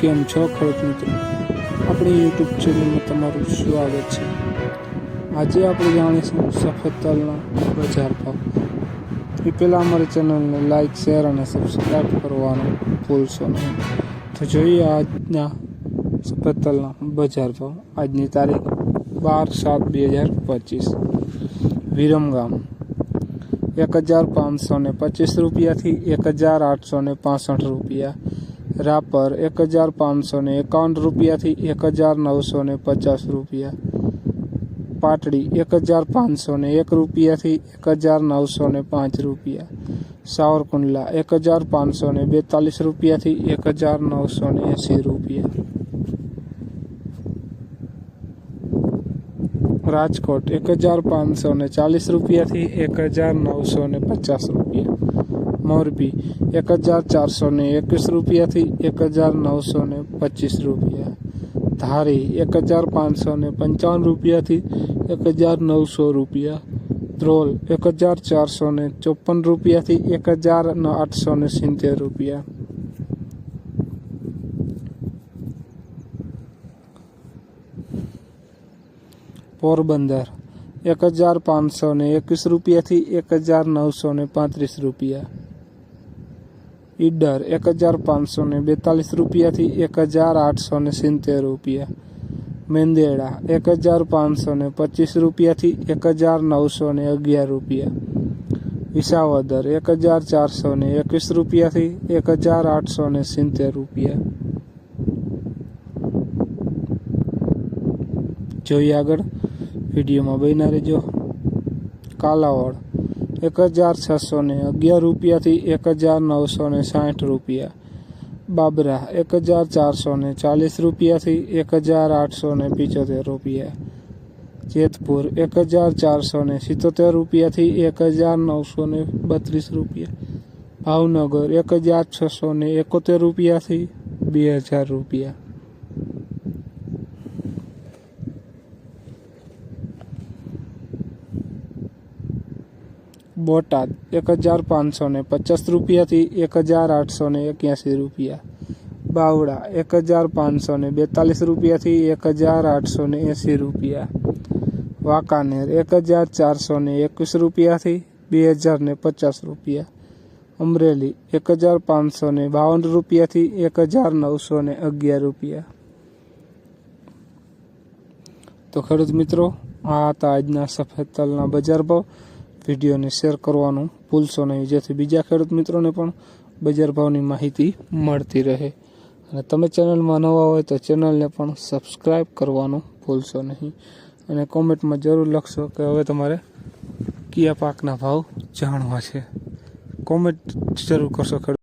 કેમ છો ખેડૂત મિત્રો? આપણી યુટ્યુબ ચેનલમાં તમારું સ્વાગત છે. આજે આપણે જાણીશું સફેદ તલના બજાર ભાવ. એ પહેલાં અમારી ચેનલને લાઇક શેર અને સબસ્ક્રાઈબ કરવાનું ભૂલશો નહીં. તો જોઈએ આજના સફેદ તલના બજાર ભાવ. આજની તારીખ બાર સાત બે હજાર પચીસ. વિરમગામ એક હજાર પાંચસો ને પચીસ રૂપિયાથી એક હજાર આઠસો ને પાસઠ રૂપિયા. રાપર એક હજાર પાંચસો ને એકાવન રૂપિયાથી એક હજાર નવસો ને પચાસ રૂપિયા. પાટડી એક હજાર પાંચસો ને એક રૂપિયાથી એક હજાર નવસો ને પાંચ રૂપિયા. સાવરકુંડલા એક હજાર પાંચસો ને બેતાલીસ રૂપિયાથી એક હજાર નવસો ને એંસી રૂપિયા. રાજકોટ એક હજાર પાંચસો ને ચાલીસ રૂપિયાથી એક હજાર નવસો ને પચાસ રૂપિયા. મોરબી એક હજાર ચારસો ને એકવીસ રૂપિયાથી એક હજાર નવસો ને પચીસ રૂપિયા. ધારી એક હજાર પાંચસો ને પંચાવન રૂપિયાથી એક હજાર નવસો રૂપિયા. ધ્રોલ એક હજાર ચારસો ને ચોપન રૂપિયાથી એક હજાર આઠસો ને સિત્તેર રૂપિયા. પોરબંદર એક હજાર પાંચસો ને એકવીસ રૂપિયાથી એક હજાર નવસો ને પાંત્રીસ રૂપિયા ઈડર એક હજાર પાંચસો ને બેતાલીસ રૂપિયાથી એક હજાર આઠસો ને સિત્તેર રૂપિયા મેંદેડા એક હજાર પાંચસો ને પચીસ રૂપિયાથી એક હજાર નવસો ને અગિયાર રૂપિયા વિસાવદર એક હજાર ચારસો ને એકવીસ રૂપિયાથી એક હજાર આઠસો ને સિત્તેર રૂપિયા જોઈએ આગળ વિડીયોમાં બન્યા રહેજો કાલાવડ એક હજાર છસો ને અગિયાર રૂપિયાથી એક હજાર નવસો ને સાઠ રૂપિયા બાબરા એક હજાર ચારસો ને ચાલીસ રૂપિયાથી એક હજાર આઠસો ને પિચોતેર રૂપિયા જેતપુર એક હજાર ચારસો ને સિત્તોતેર રૂપિયાથી એક હજાર નવસો ને બત્રીસ રૂપિયા ભાવનગર એક હજાર છસો ને એકોતેર રૂપિયાથી બે હજાર રૂપિયા બોટાદ એક હજાર પાંચસો ને પચાસ રૂપિયાથી એક હજાર આઠસો ને એક્યાસી રૂપિયા બાવડા એક હજાર પાંચસો ને બેતાલીસ રૂપિયાથી એક હજાર આઠસો ને એંસી રૂપિયા વાંકાનેર એક હજાર ચારસો ને એકવીસ રૂપિયાથી બે હજાર ને પચાસ રૂપિયા અમરેલી એક હજાર પાંચસો ને બાવન રૂપિયાથી એક હજાર નવસો ને અગિયાર રૂપિયા તો ખેડૂત મિત્રો આ હતા આજના સફેદ તલના બજાર ભાવ વિડીયોને શેર કરવાનું ભૂલશો નહીં. જેથી બીજા ખેડૂત મિત્રોને પણ બજાર ભાવની માહિતી મળતી રહે. અને તમે ચેનલમાં નવા હોય તો ચેનલને પણ સબસ્ક્રાઈબ કરવાનું ભૂલશો નહીં. અને કોમેન્ટમાં જરૂર લખશો કે હવે તમારે કયા પાકના ભાવ જાણવા છે. કોમેન્ટ જરૂર કરશો ખેડૂત